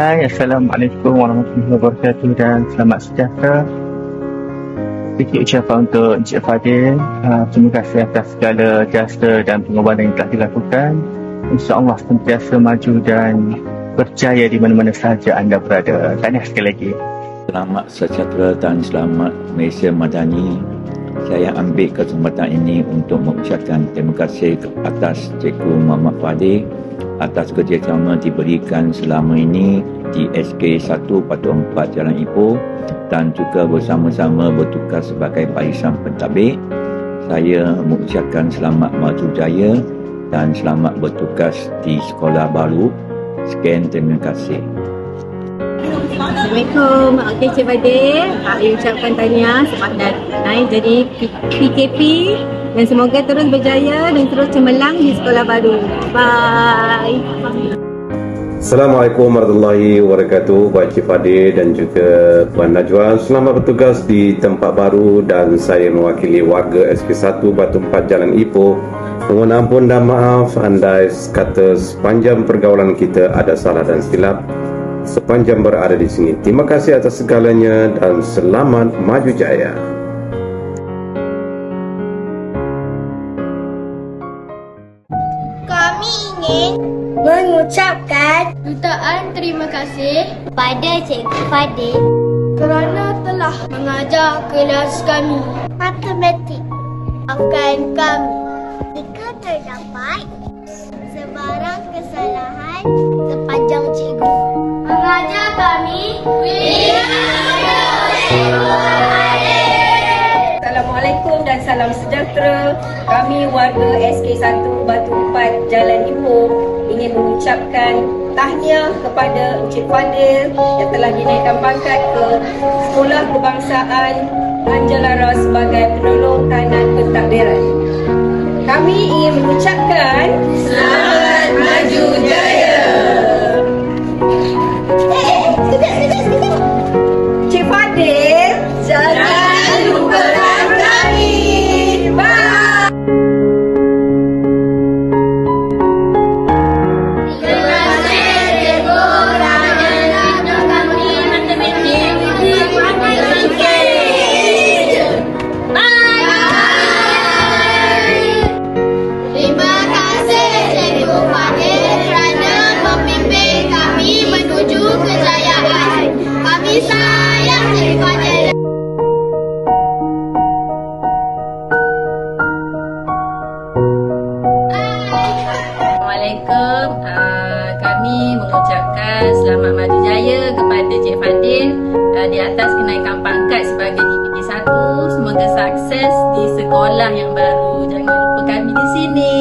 Hai, Assalamualaikum warahmatullahi wabarakatuh dan selamat sejahtera. Sedikit ucapan untuk Encik Fadil. Uh, terima kasih atas segala jasa dan pengorbanan yang telah dilakukan. InsyaAllah sentiasa maju dan berjaya di mana-mana sahaja anda berada. Tahniah sekali lagi. Selamat sejahtera dan selamat Malaysia Madani. Saya ambil kesempatan ini untuk mengucapkan terima kasih atas Cikgu Muhammad Fadil atas kerjasama diberikan selama ini di SK 144 Jalan Ipoh dan juga bersama-sama bertugas sebagai barisan pentadbir. Saya mengucapkan selamat maju jaya dan selamat bertugas di sekolah baru. Sekian terima kasih. Assalamualaikum. Okey Cik Badil. Saya ucapkan tahniah sebab dah naik jadi PKP dan semoga terus berjaya dan terus cemerlang di sekolah baru. Bye. Assalamualaikum warahmatullahi wabarakatuh. Puan Cik Fadil dan juga Puan Najwa Selamat bertugas di tempat baru dan saya mewakili warga SK1 Batu 4 Jalan Ipoh. Mohon ampun dan maaf andai kata sepanjang pergaulan kita ada salah dan silap Sepanjang berada di sini. Terima kasih atas segalanya dan selamat maju jaya mengucapkan jutaan terima kasih kepada Cikgu Fadil kerana telah mengajar kelas kami matematik. Maafkan kami jika terdapat sebarang kesalahan sepanjang cikgu mengajar kami. Salam sejahtera. Kami warga SK1 Batu 4 Jalan Ipoh ingin mengucapkan tahniah kepada Encik Fadil yang telah dinaikkan pangkat ke Sekolah Kebangsaan Anjalara sebagai penolong tahanan pentadbiran. Kami ingin mengucapkan selamat maju jaya. Assalamualaikum. Uh, kami mengucapkan selamat maju jaya kepada Cik Fadil uh, di atas kenaikan pangkat sebagai DPD 1. Semoga sukses di sekolah yang baru. Jangan lupa kami di sini.